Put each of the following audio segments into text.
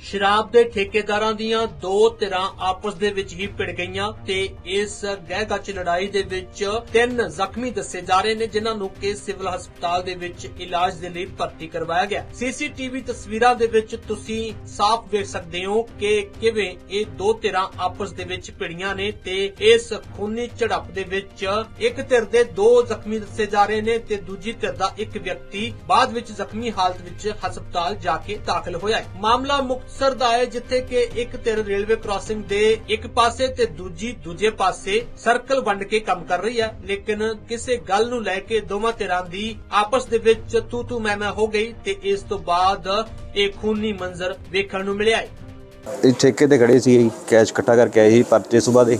ਸ਼ਰਾਬ ਦੇ ਠੇਕੇਦਾਰਾਂ ਦੀਆਂ ਦੋ ਧਿਰਾਂ ਆਪਸ ਦੇ ਵਿੱਚ ਹੀ ਭਿੜ ਗਈਆਂ ਤੇ ਇਸ ਗਹਿਗੱਚ ਲੜਾਈ ਦੇ ਵਿੱਚ ਤਿੰਨ ਜ਼ਖਮੀ ਦੱਸੇ ਜਾ ਰਹੇ ਨੇ, ਜਿਨ੍ਹਾਂ ਨੂੰ ਕਿ ਸਿਵਲ ਹਸਪਤਾਲ ਦੇ ਵਿੱਚ ਇਲਾਜ ਦੇ ਲਈ ਭਰਤੀ ਕਰਵਾਇਆ ਗਿਆ। ਸੀਸੀਟੀਵੀ ਤਸਵੀਰਾਂ ਦੇ ਵਿੱਚ ਤੁਸੀਂ ਸਾਫ਼ ਵੇਖ ਸਕਦੇ ਹੋ ਕਿ ਕਿਵੇਂ ਇਹ ਦੋ ਧਿਰਾਂ ਆਪਸ ਦੇ ਵਿੱਚ ਭਿੜੀਆਂ ਨੇ ਤੇ ਇਸ ਖੂਨੀ ਝੜਪ ਦੇ ਵਿੱਚ ਇੱਕ ਧਿਰ ਦੇ ਦੋ ਜ਼ਖਮੀ ਦੱਸੇ ਜਾ ਰਹੇ ਨੇ ਤੇ ਦੂਜੀ ਧਿਰ ਦਾ ਇੱਕ ਵਿਅਕਤੀ ਬਾਅਦ ਵਿੱਚ ਜ਼ਖਮੀ ਹਾਲਤ ਵਿੱਚ ਹਸਪਤਾਲ ਜਾ ਕੇ ਦਾਖਲ ਹੋਇਆ ਹੈ। ਮਾਮਲਾ ਮੁਕਤਸਰ ਦਾ ਜਿੱਥੇ ਕਿ ਇੱਕ ਧਿਰ ਰੇਲਵੇ ਕ੍ਰਾਸਿੰਗ ਦੇ ਇੱਕ ਪਾਸੇ ਤੇ ਦੂਜੀ ਦੂਜੇ ਪਾਸੇ ਸਰਕਲ ਵੰਡ ਕੇ ਕੰਮ ਕਰ ਰਹੀ ਹੈ ਲੇਕਿਨ ਕਿਸੇ ਗੱਲ ਨੂੰ ਲੈ ਕੇ ਦੋਵਾਂ ਧਿਰਾਂ ਦੀ ਆਪਸ ਦੇ ਵਿੱਚ ਤੂ ਤੂ ਮੈਂ ਮੈਂ ਹੋ ਗਈ ਤੇ ਇਸ ਤੋਂ ਬਾਅਦ ਇਹ ਖੂਨੀ ਮੰਜ਼ਰ ਵੇਖਣ ਨੂੰ ਮਿਲਿਆ ਹੈ ਇਹ ਠੇਕੇ ਤੇ ਖੜੇ ਸੀ, ਕੈਸ਼ ਇਕੱਠਾ ਕਰਕੇ ਆਏ ਸੀ, ਪਰਚੇ ਸੁਬਾ ਦੇ।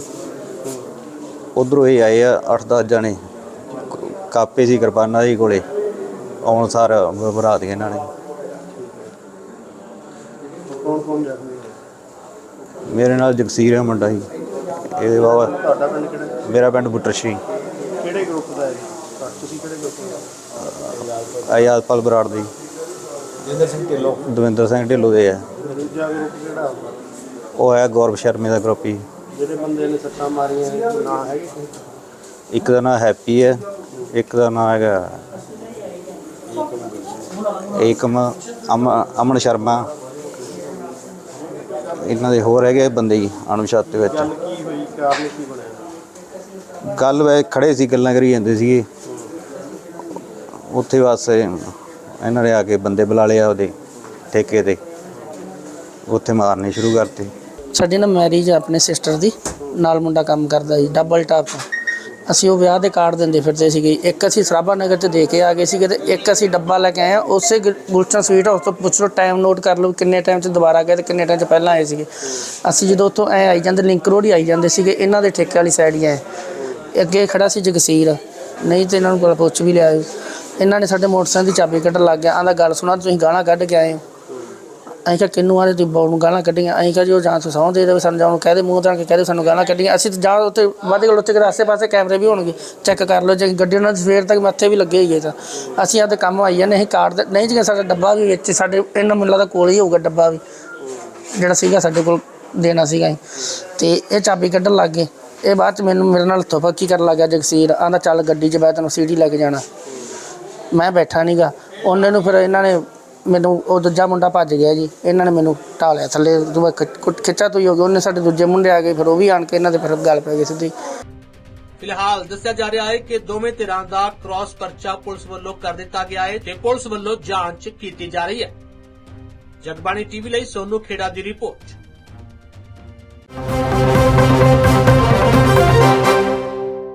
ਉਧਰੋਂ ਇਹ ਆਏ ਆ 8-10 ਜਣੇ। ਕਾਪੇ ਸੀ ਕਿਰਪਾਨਾਂ ਦੀ ਕੋਲੇ, ਆਉਣ ਸਾਰ ਬਰਾ ਦਿੱਤੇ ਇਹਨਾਂ ਨੇ। ਕੌਣ ਕੌਣ ਜ਼ਖਮੀ ਹੋਇਆ? ਮੇਰੇ ਨਾਲ ਜਗਸੀਰ ਹੈ ਮੁੰਡਾ ਸੀ ਇਹਦੇ ਬਾਬਾ ਤੁਹਾਡਾ ਪਿੰਡ ਕਿਹੜਾ ਮੇਰਾ ਪਿੰਡ ਬੁੱਟਰਸ਼ੀ ਕਿਹੜੇ ਗਰੁੱਪ ਦਾ ਹੈ ਤਾਂ ਤੁਸੀਂ ਕਿਹੜੇ ਗਰੁੱਪ ਦਾ ਆਯਾਦਪਾਲ ਬਰਾੜ ਦੇ ਜਿੰਦਰ ਸਿੰਘ ਢਿੱਲੋਂ। ਦਵਿੰਦਰ ਸਿੰਘ ਢਿੱਲੋਂ ਦੇ ਆ ਦੂਜਾ ਗਰੁੱਪ ਕਿਹੜਾ ਹੁੰਦਾ ਉਹ ਹੈ ਗੌਰਵ ਸ਼ਰਮੇ ਦਾ ਗਰੁੱਪ ਹੀ ਜਿਹੜੇ ਬੰਦੇ ਨੇ ਸੱਟਾਂ ਮਾਰੀਆਂ ਨਾਂ ਹੈਗੇ ਕੋਈ? ਇੱਕ ਦਾ ਨਾਮ ਹੈਪੀ ਹੈ ਇੱਕ ਦਾ ਨਾਮ ਹੈਗਾ ਏਕਮ ਅਮ ਅਮਨ ਸ਼ਰਮਾ। ਇਹਨਾਂ ਦੇ ਹੋਰ ਹੈਗੇ ਬੰਦੇ ਜੀ ਅਣਪਛਾਤੇ ਦੇ ਵਿੱਚ। ਗੱਲ ਕੀ ਹੋਈ? ਕਾਰਨ ਕੀ ਬਣਿਆ? ਗੱਲ ਵੇ ਖੜੇ ਸੀ ਗੱਲਾਂ ਕਰੀ ਜਾਂਦੇ ਸੀਗੇ। ਉੱਥੇ ਬਸ ਇਹਨਾਂ ਨੇ ਆ ਕੇ ਬੰਦੇ ਬੁਲਾ ਲਿਆ ਉਹਦੇ ਠੇਕੇ ਤੇ। ਉੱਥੇ ਮਾਰਨੇ ਸ਼ੁਰੂ ਕਰਤੇ। ਸਾਡੀ ਨਾ ਮੈਰਿਜ ਆਪਣੇ ਸਿਸਟਰ ਦੀ ਨਾਲ ਮੁੰਡਾ ਕੰਮ ਕਰਦਾ ਜੀ ਡਬਲ ਟਾਪ ਅਸੀਂ ਉਹ ਵਿਆਹ ਦੇ ਕਾਰਡ ਦਿੰਦੇ ਫਿਰਦੇ ਸੀਗੇ ਇੱਕ ਅਸੀਂ ਸਰਾਭਾ ਨਗਰ ਚ ਦੇ ਕੇ ਆ ਗਏ ਸੀਗੇ ਤੇ ਇੱਕ ਅਸੀਂ ਡੱਬਾ ਲੈ ਕੇ ਆਏ ਆ। ਉਸੇ ਗੁ- ਗੁਲਸ਼ਨ ਸਵੀਟ ਹਾਊਸ ਤੋਂ ਪੁੱਛ ਲਓ ਟਾਈਮ ਨੋਟ ਕਰ ਲਓ ਕਿੰਨੇ ਟਾਈਮ ਚ ਦੁਬਾਰਾ ਗਏ ਤੇ ਕਿੰਨੇ ਟਾਈਮ ਚ ਪਹਿਲਾਂ ਆਏ ਸੀਗੇ। ਅਸੀਂ ਜਦੋਂ ਉੱਥੋਂ ਐ ਆਈ ਜਾਂਦੇ ਲਿੰਕ ਰੋਡ ਹੀ ਆਈ ਜਾਂਦੇ ਸੀਗੇ, ਇਹਨਾਂ ਦੇ ਠੇਕੇ ਵਾਲੀ ਸਾਈਡ ਹੀ ਆਏ ਅੱਗੇ ਖੜਾ ਸੀ ਜਗਸੀਰ। ਨਹੀਂ ਤੇ ਇਹਨਾਂ ਨੂੰ ਕੋਲ ਪੁੱਛ ਵੀ ਲਿਆਇਓ। ਇਹਨਾਂ ਨੇ ਸਾਡੇ ਮੋਟਰਸਾਈਕਲ ਦੀ ਚਾਬੀ ਕੱਢਣ ਲੱਗ ਗਿਆ। ਆਂਦਾ ਗੱਲ ਸੁਣਾ, ਤੁਸੀਂ ਗਾਲਾਂ ਕੱਢ ਕੇ ਆਏ ਹੋ। ਅਸੀਂ ਕਿਹਾ ਕਿੰਨੂੰ ਆਲੇ ਤੁਸੀਂ ਬਹੁਤ ਨੂੰ ਗਾਲਾਂ ਕੱਢੀਆਂ। ਅਸੀਂ ਕਿਹਾ ਜੀ ਉਹ ਜਾਂ ਤੋਂ ਸਹੁੰ ਦੇ ਦੇਵੇ ਸਾਨੂੰ ਜਾਂ ਉਹਨੂੰ ਕਹਦੇ ਮੂੰਹ ਤਾਂ ਕਿ ਕਹਿ ਦੇ ਸਾਨੂੰ ਗਾਲਾਂ ਕੱਢੀਆਂ। ਅਸੀਂ ਤਾਂ ਜਾਂ ਉੱਤੇ ਵਾਦੇ ਕੋਲ ਉੱਤੇ ਕਿਤੇ ਆਸੇ ਪਾਸੇ ਕੈਮਰੇ ਵੀ ਹੋਣਗੇ, ਚੈੱਕ ਕਰ ਲਓ, ਜੇ ਗੱਡੀ ਉਹਨਾਂ ਦੀ ਸਵੇਰ ਤੱਕ ਮੱਥੇ ਵੀ ਲੱਗੇ ਹੀ ਤਾਂ। ਅਸੀਂ ਆਦੇ ਕੰਮ ਆਈ ਜਾਂਦੇ, ਅਸੀਂ ਕਾਰਡ ਦੇ- ਨਹੀਂ ਜੀ ਸਾਡਾ ਡੱਬਾ ਵੀ ਵਿੱਚ, ਸਾਡੇ ਇਹਨਾਂ ਮੈਨੂੰ ਲੱਗਦਾ ਕੋਲ ਹੀ ਹੋਊਗਾ ਡੱਬਾ ਵੀ। ਜਿਹੜਾ ਸੀਗਾ ਸਾਡੇ ਕੋਲ ਦੇਣਾ ਸੀਗਾ ਅਸੀਂ। ਤੇ ਇਹ ਚਾਬੀ ਕੱਢਣ ਲੱਗ ਗਏ। ਇਹ ਬਾਅਦ ਚ ਮੈਨੂੰ, ਮੇਰੇ ਨਾਲ ਤੋਫਕੀ ਕਰਨ ਲੱਗ ਗਿਆ, ਜਗਸੀਰ? ਆਂਦਾ ਚੱਲ ਗੱਡੀ 'ਚ ਬੈ ਤੈਨੂੰ ਸੀਡੀ ਲੈ ਕੇ ਜਾਣਾ। ਮੈਂ ਬੈਠਾ ਨਹੀਂਗਾ ਉਹਨੇ ਨੂੰ ਫਿਰ ਇਹਨਾਂ ਨੇ ਮੈਨੂੰ ਉਹ ਦੂਜਾ ਮੁੰਡਾ ਭੱਜ ਗਿਆ ਜੀ। ਇਹਨਾਂ ਨੇ ਮੈਨੂੰ ਢਾਲਿਆ ਥੱਲੇ ਦੁਆ ਖਿੱਚਾ ਤੋਈ ਹੋ ਗਿਆ। ਉਹਨੇ ਸਾਡੇ ਦੂਜੇ ਮੁੰਡੇ ਆ ਗਏ, ਫਿਰ ਉਹ ਵੀ ਆਣ ਕੇ ਇਹਨਾਂ ਦੇ ਫਿਰ ਗੱਲ ਪੈ ਗਈ ਸਿੱਧੀ। ਫਿਲਹਾਲ ਦੱਸਿਆ ਜਾ ਰਿਹਾ ਹੈ ਕਿ ਦੋਵੇਂ ਧਿਰਾਂ ਦਾ ਕ੍ਰਾਸ ਪਰਚਾ ਪੁਲਿਸ ਵੱਲੋਂ ਕਰ ਦਿੱਤਾ ਗਿਆ ਹੈ ਤੇ ਪੁਲਿਸ ਵੱਲੋਂ ਜਾਂਚ ਕੀਤੀ ਜਾ ਰਹੀ ਹੈ। ਜਗਬਾਣੀ ਟੀਵੀ ਲਈ ਸੋਨੂ ਖੇੜਾ ਦੀ ਰਿਪੋਰਟ।